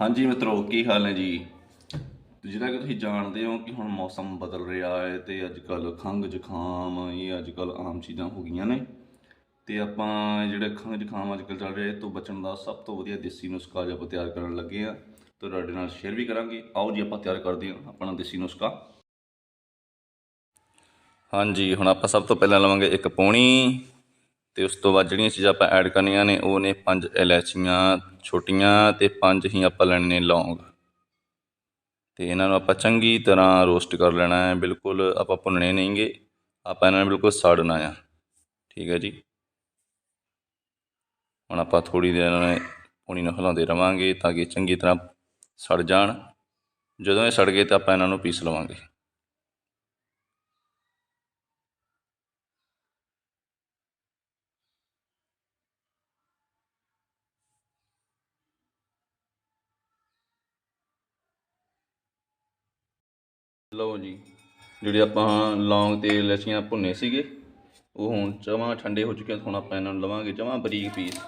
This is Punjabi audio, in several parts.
ਹਾਂਜੀ ਮਿੱਤਰੋ, ਕੀ ਹਾਲ ਹੈ ਜੀ? ਜਿਹੜਾ ਕਿ ਤੁਸੀਂ ਜਾਣਦੇ ਹੋ ਕਿ ਹੁਣ ਮੌਸਮ ਬਦਲ ਰਿਹਾ ਹੈ ਤੇ ਅੱਜ ਕੱਲ ਖੰਘ ਜ਼ੁਕਾਮ, ਇਹ ਅੱਜ ਕੱਲ ਆਮ ਚੀਜ਼ਾਂ ਹੋ ਗਈਆਂ ਨੇ। ਤੇ ਆਪਾਂ ਜਿਹੜੇ ਖੰਘ ਜ਼ੁਕਾਮ ਅੱਜ ਕੱਲ ਚੱਲ ਰਿਹਾ, ਇਹ ਤੋਂ ਬਚਣ ਦਾ ਸਭ ਤੋਂ ਵਧੀਆ ਦੇਸੀ ਨੁਸਖਾ ਅੱਜ ਆਪਾਂ ਤਿਆਰ ਕਰਨ ਲੱਗੇ ਆ ਤੇ ਤੁਹਾਡੇ ਨਾਲ ਸ਼ੇਅਰ ਵੀ ਕਰਾਂਗੇ। ਆਓ ਜੀ, ਆਪਾਂ ਤਿਆਰ ਕਰਦੇ ਹਾਂ ਆਪਣਾ ਦੇਸੀ ਨੁਸਖਾ। ਹਾਂਜੀ, ਹੁਣ ਆਪਾਂ ਸਭ ਤੋਂ ਪਹਿਲਾਂ ਲਵਾਂਗੇ ਇੱਕ ਪੌਣੀ। ਤੇ ਉਸ ਤੋਂ ਬਾਅਦ ਜਿਹੜੀਆਂ ਚੀਜ਼ਾਂ ਆਪਾਂ ਐਡ ਕਰਨੀਆਂ ਨੇ, ਉਹ ਨੇ ਪੰਜ ਇਲਾਇਚੀਆਂ ਛੋਟੀਆਂ ਤੇ ਪੰਜ ਹੀ ਆਪਾਂ ਲੈਣੇ ਨੇ ਲੌਂਗ। ਤੇ ਇਹਨਾਂ ਨੂੰ ਆਪਾਂ ਚੰਗੀ ਤਰ੍ਹਾਂ ਰੋਸਟ ਕਰ ਲੈਣਾ ਹੈ। ਬਿਲਕੁਲ ਆਪਾਂ ਭੁੰਨਣੇ ਨਹੀਂਗੇ ਆਪਾਂ ਇਹਨਾਂ ਨੂੰ ਬਿਲਕੁਲ ਸਾੜਨਾ ਆ। ਠੀਕ ਹੈ ਜੀ। ਹੁਣ ਆਪਾਂ ਥੋੜੀ ਦੇਰ ਇਹਨਾਂ ਨੇ ਪੌਣੀ ਨੂੰ ਹਿਲਾਉਂਦੇ ਰਵਾਂਗੇ ਤਾਂ ਕਿ ਚੰਗੀ ਤਰ੍ਹਾਂ ਸੜ ਜਾਣ। ਜਦੋਂ ਇਹ ਸੜ ਗਏ ਤਾਂ ਆਪਾਂ ਇਹਨਾਂ ਨੂੰ ਪੀਸ ਲਵਾਂਗੇ। ਲਓ ਜੀ, ਜਿਹੜੇ ਆਪਾਂ ਲੌਂਗ ਤੇ ਇਲਾਚੀਆਂ ਭੁੰਨੇ ਸੀਗੇ, ਉਹ ਹੁਣ ਜਮਾਂ ਠੰਡੇ ਹੋ ਚੁੱਕੇ ਹਨ ਹੁਣ ਆਪਾਂ ਇਹਨਾਂ ਨੂੰ ਲਵਾਂਗੇ ਜਮਾਂ ਬਰੀਕ ਪੀਸ,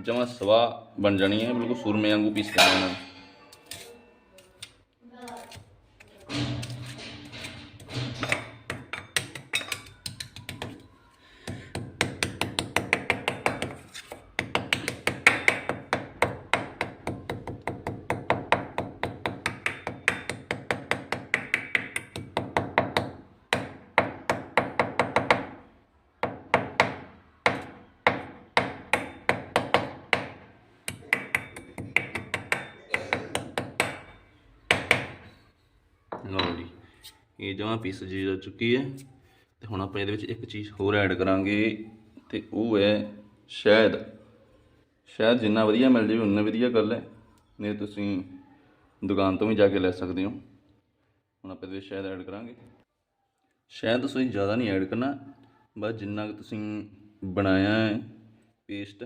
ਜਮਾਂ ਸਵਾ ਬਣ ਜਾਣੀ ਹੈ ਬਿਲਕੁਲ ਸੂਰਮੇ ਵਾਂਗੂ ਪੀਸ ਕਰਨਾ ਇਹਨਾਂ ਨੂੰ। ਲਓ ਜੀ, ਇਹ ਜਮਾਂ ਪੀਸ ਜੀ ਜਾ ਚੁੱਕੀ ਹੈ ਤੇ ਹੁਣ ਆਪਾਂ ਇਹਦੇ ਵਿੱਚ ਇੱਕ ਚੀਜ਼ ਹੋਰ ਐਡ ਕਰਾਂਗੇ ਤੇ ਉਹ ਹੈ ਸ਼ਾਇਦ ਸ਼ਾਇਦ ਜਿੰਨਾ ਵਧੀਆ ਮਿਲ ਜਾਵੇ, ਉਨਾ ਵਧੀਆ ਗੱਲ ਹੈ। ਨਹੀਂ ਤੁਸੀਂ ਦੁਕਾਨ ਤੋਂ ਵੀ ਜਾ ਕੇ ਲੈ ਸਕਦੇ ਹੋ। ਹੁਣ ਆਪਾਂ ਇਹਦੇ ਵਿੱਚ ਸ਼ਾਇਦ ਐਡ ਕਰਾਂਗੇ। ਸ਼ਾਇਦ ਤੁਸੀਂ ਜ਼ਿਆਦਾ ਨਹੀਂ ਐਡ ਕਰਨਾ, ਬਸ ਜਿੰਨਾ ਕੁ ਤੁਸੀਂ ਬਣਾਇਆ ਹੈ ਪੇਸਟ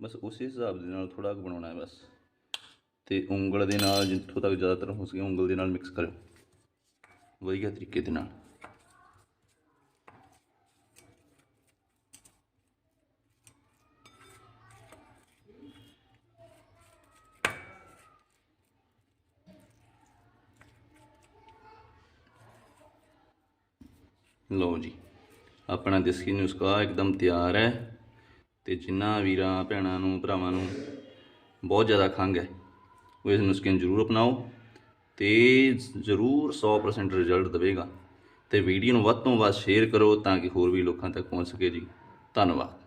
ਬਸ ਉਸੇ ਹਿਸਾਬ ਦੇ ਨਾਲ ਥੋੜਾ ਕੁ ਬਣਾਉਣਾ ਹੈ ਬਸ। ਤੇ ਉਂਗਲ ਦੇ ਨਾਲ ਜਿੱਥੋਂ ਤੱਕ ਜ਼ਿਆਦਾਤਰ ਹੋ ਸਕੇ ਉਂਗਲ ਦੇ ਨਾਲ ਮਿਕਸ ਕਰਿਓ। ਵਧੀਆ ਤਰੀਕੇ ਦੇ ਨਾਲ। ਲਓ ਜੀ, ਆਪਣਾ ਦੇਸੀ ਨੁਸਖਾ ਇੱਕਦਮ ਤਿਆਰ ਹੈ ਤੇ ਜਿਨ੍ਹਾਂ ਵੀਰਾਂ, ਭੈਣਾਂ ਨੂੰ, ਭਰਾਵਾਂ ਨੂੰ ਬਹੁਤ ਜ਼ਿਆਦਾ ਖੰਘ ਹੈ, ਉਹ ਇਸ ਨੁਸਖੇ ਨੂੰ ਜ਼ਰੂਰ ਅਪਣਾਓ। ਤੇ ਜ਼ਰੂਰ 100% ਰਿਜ਼ਲਟ ਦੇਵੇਗਾ। ਤੇ ਵੀਡੀਓ ਨੂੰ ਵੱਧ ਤੋਂ ਵੱਧ ਸ਼ੇਅਰ ਕਰੋ ਤਾਂ ਕਿ ਹੋਰ ਵੀ ਲੋਕਾਂ ਤੱਕ ਪਹੁੰਚ ਸਕੇ ਜੀ। ਧੰਨਵਾਦ।